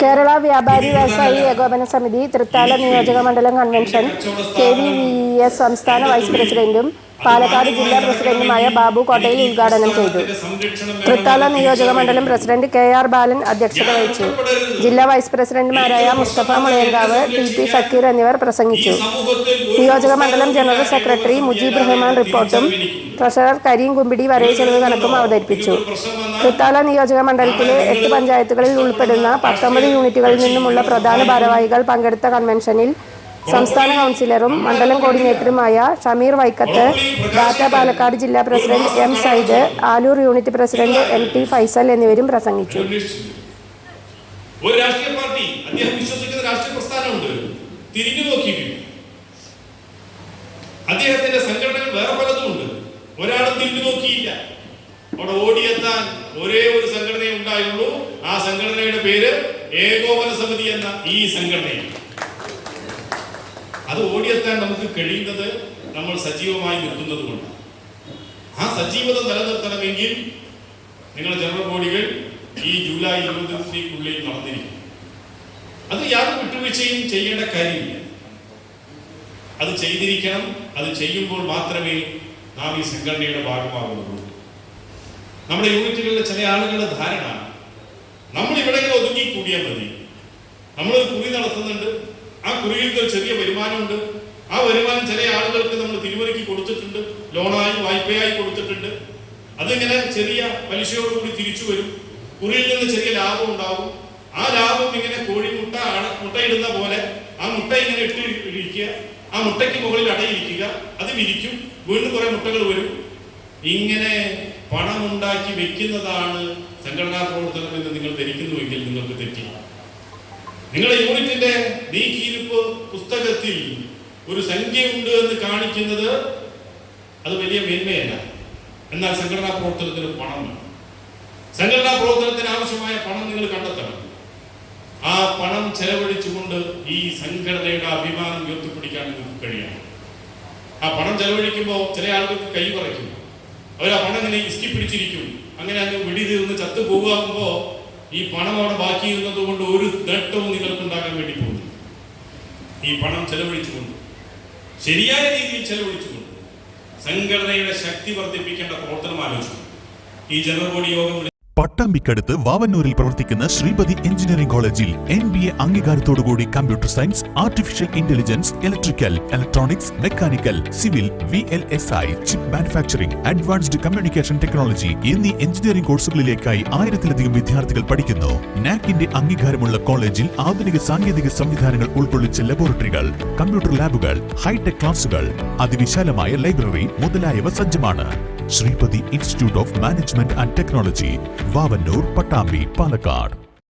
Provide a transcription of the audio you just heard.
കേരള വ്യാപാരി വ്യവസായി ഏകോപന സമിതി തൃത്താല നിയോജക മണ്ഡലം convention K V V S സംസ്ഥാന വൈസ് പ്രസിഡന്റും പാലക്കാട് ജില്ലാ പ്രസിഡന്റുമായ ബാബു കോട്ടയിൽ ഉദ്ഘാടനം ചെയ്തു. തൃത്താല നിയോജക മണ്ഡലം പ്രസിഡന്റ് കെ ആർ ബാലൻ അധ്യക്ഷത വഹിച്ചു. ജില്ലാ വൈസ് പ്രസിഡന്റുമാരായ മുസ്തഫ മുളയങ്കാവ് ടി പി ഷക്കീർ എന്നിവർ പ്രസംഗിച്ചു. നിയോജക മണ്ഡലം ജനറൽ സെക്രട്ടറി മുജീബ് റഹ്മാൻ റിപ്പോർട്ടും ട്രഷറർ കരീം കുമ്പിടി വരവ് ചെലവ് കണക്കും അവതരിപ്പിച്ചു. തൃത്താല നിയോജക മണ്ഡലത്തിലെ എട്ട് പഞ്ചായത്തുകളിൽ ഉൾപ്പെടുന്ന പത്തൊമ്പത് യൂണിറ്റുകളിൽ നിന്നുമുള്ള പ്രധാന ഭാരവാഹികൾ പങ്കെടുത്ത കൺവെൻഷനിൽ സംസ്ഥാന കൗൺസിലറും മണ്ഡലം കോർഡിനേറ്ററുമായ ഷമീർ വൈക്കത്ത് ഡാറ്റ പാലക്കാട് ജില്ലാ president M Syed Aloor unit president M T Faisal എന്നിവരും പ്രസംഗിച്ചു. ഒരു രാഷ്ട്രീയ പാർട്ടി അദ്ദേഹം വിശ്വസിക്കുന്ന രാഷ്ട്രീയ പ്രസ്ഥാനമുണ്ട്. തിരിഞ്ഞു നോക്കി അദ്ദേഹത്തിന്റെ സംഘടനകൾ വേറെ പലതുമുണ്ട്. ഒരാളും തിരിഞ്ഞു നോക്കിയില്ല. അവിടെ ഓടിയെത്താൻ ഒരേ ഒരു സംഘടനയെ ആ സംഘടനയുടെ പേര് ഏകോപന സമിതി എന്ന ഈ സംഘടനയാണ്. അത് ഓടിയെത്താൻ നമുക്ക് കഴിയുന്നത് നമ്മൾ സജീവമായി നിൽക്കുന്നത് കൊണ്ട് ആ സജീവത നിലനിർത്തണമെങ്കിൽ നിങ്ങൾ ജനറൽ ബോഡികൾ ഈ ജൂലൈ ഇരുപത്തിനുള്ളിൽ നടന്നിരിക്കും. അത് യാതൊരു വിട്ടുവീഴ്ചയും ചെയ്യേണ്ട കാര്യമില്ല. അത് ചെയ്തിരിക്കണം അത് ചെയ്യുമ്പോൾ മാത്രമേ നാം ഈ സംഘടനയുടെ ഭാഗമാകുന്നുള്ളൂ. നമ്മുടെ യൂണിറ്റുകളിലെ ചില ആളുകളുടെ ധാരണ നമ്മൾ ഇവിടെ ഒതുങ്ങി കൂടിയാൽ മതി. നമ്മളൊരു കുറി നടത്തുന്നുണ്ട് ആ ഒരു ചെറിയ വരുമാനമുണ്ട്. ആ വരുമാനം ചില ആളുകൾക്ക് നമ്മൾ തിരുവനയ്ക്ക് കൊടുത്തിട്ടുണ്ട്. ലോണായി വായ്പയായി കൊടുത്തിട്ടുണ്ട്. അതിങ്ങനെ ചെറിയ പലിശയോടുകൂടി തിരിച്ചു വരും. കുറിയിൽ നിന്ന് ചെറിയ ലാഭം ഉണ്ടാവും. ആ ലാഭം ഇങ്ങനെ കോഴിമുട്ട അട- മുട്ടയിടുന്ന പോലെ ആ മുട്ട ഇങ്ങനെ ഇട്ട് ഇരിക്കുക ആ മുട്ടയ്ക്ക് മുകളിൽ അടയിരിക്കുക അത് വിരിക്കും വീണ്ടും കുറെ മുട്ടകൾ വരും. ഇങ്ങനെ പണമുണ്ടാക്കി വെക്കുന്നതാണ് സംഘടനാ പ്രവർത്തനം എന്ന് നിങ്ങൾ ധരിക്കുന്നുവെങ്കിൽ നിങ്ങൾക്ക് തെറ്റി. നിങ്ങളുടെ യൂണിറ്റിന്റെ നീക്കിയിരിപ്പ് പുസ്തകത്തിൽ ഒരു സംഖ്യയുണ്ട് എന്ന് കാണിക്കുന്നത് അത് വലിയ മേന്മയല്ല. എന്നാൽ സംഘടനാ പ്രവർത്തനത്തിന് പണം സംഘടനാ പ്രവർത്തനത്തിന് ആവശ്യമായ പണം നിങ്ങൾ കണ്ടെത്തണം. ആ പണം ചെലവഴിച്ചുകൊണ്ട് ഈ സംഘടനയുടെ അഭിമാനം ഉയർത്തിപ്പിടിക്കാൻ നിങ്ങൾക്ക് കഴിയണം. ആ പണം ചെലവഴിക്കുമ്പോൾ ചില ആളുകൾക്ക് കൈ പറയ്ക്കും അവർ ആ പണം ഇങ്ങനെ ഇസ്കി പിടിച്ചിരിക്കും. അങ്ങനെ അങ്ങ് വെടി തീർന്ന് ചത്തു പോകുമ്പോൾ ഈ പണം അവിടെ ബാക്കിയിരുന്നത് കൊണ്ട് ഒരു നേട്ടവും നിങ്ങൾക്ക് ഉണ്ടാകാൻ വേണ്ടി പോകുന്നു. ഈ പണം ചെലവഴിച്ചുകൊണ്ട് ശരിയായ രീതിയിൽ ചെലവഴിച്ചുകൊണ്ട് സംഘടനയുടെ ശക്തി വർദ്ധിപ്പിക്കേണ്ട പ്രവർത്തനം ആലോചിച്ചു ഈ ജനറൽ ബോഡി യോഗം പട്ടാമ്പിക്കടുത്ത് വാവന്നൂരിൽ പ്രവർത്തിക്കുന്ന ശ്രീപതി എഞ്ചിനീയറിംഗ് കോളേജിൽ N B A അംഗീകാരത്തോടുകൂടി computer science artificial intelligence electrical electronics mechanical civil V L S I chip manufacturing advanced communication technology എന്നീ എഞ്ചിനീയറിംഗ് കോഴ്സുകളിലേക്കായി ആയിരത്തിലധികം വിദ്യാർത്ഥികൾ പഠിക്കുന്നു. നാക്കിന്റെ അംഗീകാരമുള്ള കോളേജിൽ ആധുനിക സാങ്കേതിക സംവിധാനങ്ങൾ ഉൾക്കൊള്ളിച്ച ലബോറട്ടറികൾ കമ്പ്യൂട്ടർ ലാബുകൾ ഹൈടെക് ക്ലാസുകൾ അതിവിശാലമായ ലൈബ്രറി മുതലായവ സജ്ജമാണ്. Sreepathi institute of management and technology Vavanoor Pattambi Palakkad.